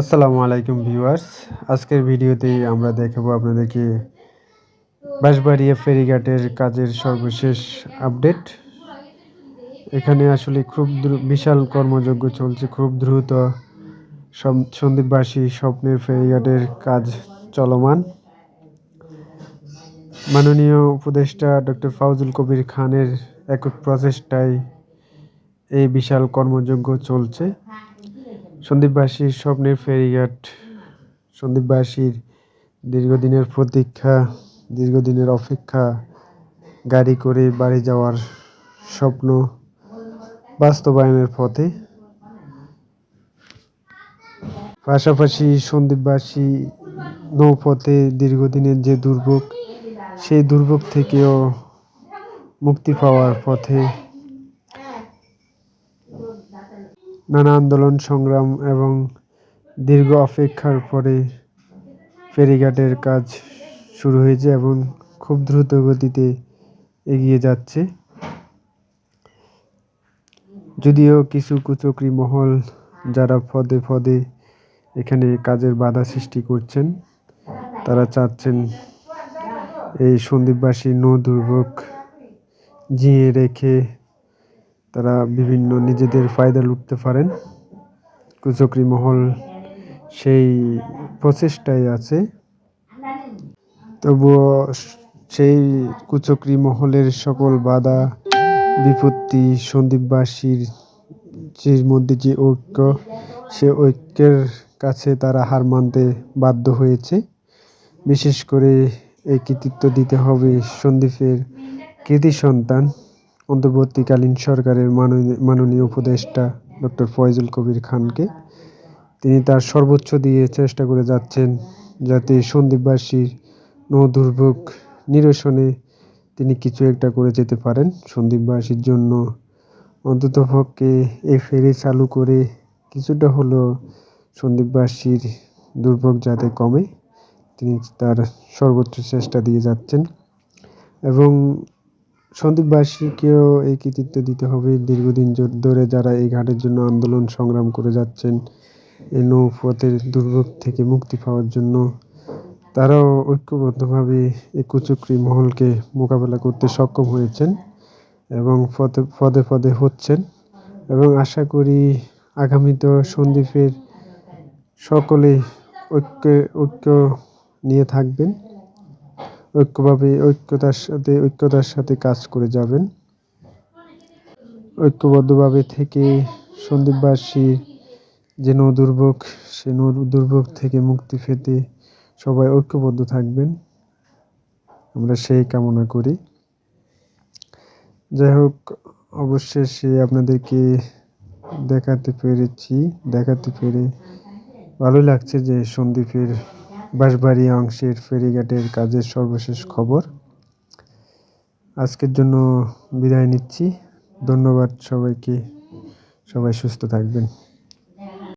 আসসালামু আলাইকুম ভিউয়ার্স। আজকের ভিডিওতে আমরা দেখাবো আপনাদেরকে বাঁশবাড়িয়া ফেরিঘাটের কাজের সর্বশেষ আপডেট। এখানে আসলে খুব বিশাল কর্মযজ্ঞ চলছে, খুব দ্রুত সন্দীপবাসী স্বপ্নের ফেরিঘাটের কাজ চলমান। মাননীয় উপদেষ্টা ডক্টর ফাউজুল কবির খানের একক প্রচেষ্টায় এই বিশাল কর্মযজ্ঞ চলছে। সন্দীপবাসীর স্বপ্নের ফেরিঘাট, সন্দীপবাসীর দীর্ঘদিনের প্রতীক্ষা, দীর্ঘদিনের অপেক্ষা, গাড়ি করে বাড়ি যাওয়ার স্বপ্ন বাস্তবায়নের পথে। পাশাপাশি সন্দীপবাসী নৌপথে দীর্ঘদিনের যে দুর্ভোগ, সেই দুর্ভোগ থেকেও মুক্তি পাওয়ার পথে নানা আন্দোলন, সংগ্রাম এবং দীর্ঘ অপেক্ষার পরে ফেরিঘাটের কাজ শুরু হয়েছে এবং খুব দ্রুত গতিতে এগিয়ে যাচ্ছে। যদিও কিছু কুচক্রি মহল যারা পদে পদে এখানে কাজের বাধা সৃষ্টি করছেন, তারা চাচ্ছেন এই সন্দীপবাসী নৌ দুর্ভোগ জিয়ে রেখে তারা বিভিন্ন নিজেদের ফায়দা লুটতে পারেন। কুচকরি মহল সেই প্রচেষ্টায় আছে। তবুও সেই কুচক্রি মহলের সকল বাধা, বিপত্তি সন্দীপবাসীর যে মধ্যে যে ঐক্য, সে ঐক্যের কাছে তারা হার মানতে বাধ্য হয়েছে। বিশেষ করে এই কৃতিত্ব দিতে হবে সন্দীপের কৃতি সন্তান। অন্তর্বর্তীকালীন সরকারের মাননীয় উপদেষ্টা ডক্টর ফয়জুল কবির খানকে। তিনি তার সর্বোচ্চ দিয়ে চেষ্টা করে যাচ্ছেন যাতে সন্দীপবাসীর নৌ দুর্ভোগ নিরসনে তিনি কিছু একটা করে যেতে পারেন। সন্দীপবাসীর জন্য অন্ততপক্ষে এই ফেরি চালু করে কিছুটা হলেও সন্দীপবাসীর দুর্ভোগ যাতে কমে, তিনি তার সর্বোচ্চ চেষ্টা দিয়ে যাচ্ছেন। এবং সন্দীপবাসীকেও এই কৃতিত্ব দিতে হবে। দীর্ঘদিন ধরে যারা এই ঘাটের জন্য আন্দোলন সংগ্রাম করে যাচ্ছেন, এই নৌপথের দুর্ভোগ থেকে মুক্তি পাওয়ার জন্য, তারাও ঐক্যবদ্ধভাবে এই কুচক্রি মহলকে মোকাবেলা করতে সক্ষম হয়েছেন এবং পদে পদে পদে হচ্ছেন এবং আশা করি আগামীতে সন্দীপের সকলে ঐক্য ঐক্য নিয়ে থাকবেন। ঐক্যভাবে ঐক্যতার সাথে ঐক্যতার সাথে কাজ করে যাবেন। ঐক্যবদ্ধভাবে থেকে সন্দীপবাসীর যে নৌ দুর্ভোগ, সে নৌ দুর্ভোগ থেকে মুক্তি পেতে সবাই ঐক্যবদ্ধ থাকবেন। আমরা সেই কামনা করি। যাই হোক, অবশেষে আপনাদেরকে দেখাতে পেরেছি, দেখাতে পেরে ভালো লাগছে যে সন্দীপের বাঁশবাড়ি অংশের ফেরিঘাটের কাজের সর্বশেষ খবর। আজকের জন্য বিদায় নিচ্ছি। ধন্যবাদ সবাইকে। সবাই সুস্থ থাকবেন।